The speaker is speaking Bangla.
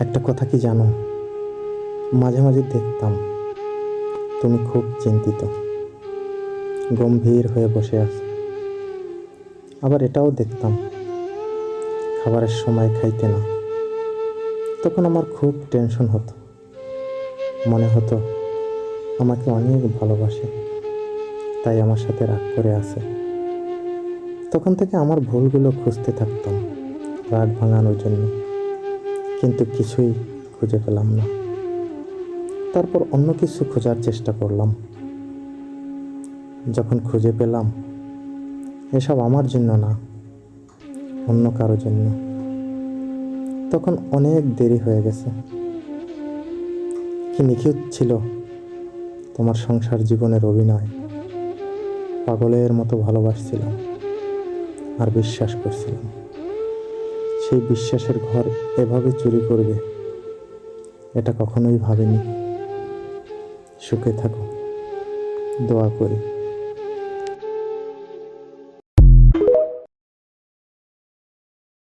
একটা কথা কি জানো? মাঝে মাঝে দেখতাম, তুমি খুব চিন্তিত, গম্ভীর হয়ে বসে আছো। আবার এটাও দেখতাম, খাবারের সময় খাইতে না। তখন আমার খুব টেনশন হতো। মনে হতো, আমাকে অনেক ভালোবাসে, তাই আমার সাথে রাগ করে আছে। তখন থেকে আমার ভুলগুলো খুঁজতে থাকতাম, রাগ ভাঙানোর জন্য। কিন্তু কিছুই খুঁজে পেলাম না। তারপর অন্য কিছু খোঁজার চেষ্টা করলাম। যখন খুঁজে পেলাম, এসব আমার জন্য না, অন্য কারও জন্য। তখন অনেক দেরি হয়ে গেছে। কি নিখুঁত ছিল তোমার সংসার জীবনের অভিনয়। পাগলের মতো ভালোবাসছিলাম আর বিশ্বাস করছিলাম। সেই বিশ্বাসের ঘর এভাবে চুরি করবে? এটা কখনোই ভাবেনি। সুখে থাকো। দোয়া করি।